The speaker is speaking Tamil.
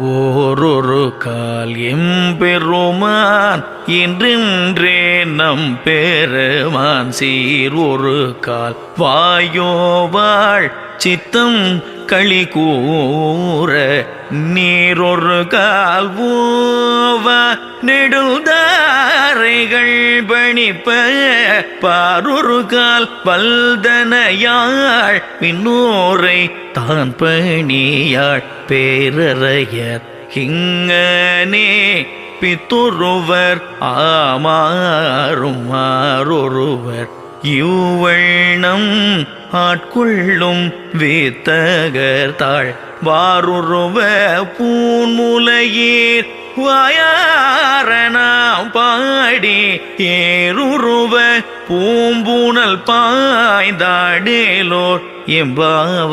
ஓரொரு கால் எம்பெருமான் இன்றின்றே நம் பெருமான். சீர் ஒரு கால் வாயோவாள் சித்தம் களி கூற. நீரொரு கால் ஊவ நெடுதா பணிப்ப பாரொரு கால் பல்தனையாள் பின்னோரை தான் பணியாள் பேரறையர். இங்கனே பித்துருவர் ஆமாறும் மாறொருவர் இவ்வண்ணம் ஆட்கொள்ளும் வேத்தகர் வாருருவ பூன்முலையீர் வாயார் ஏருருவ பூம்பூனல் பாய்ந்தாடேலோர் எம்பாவ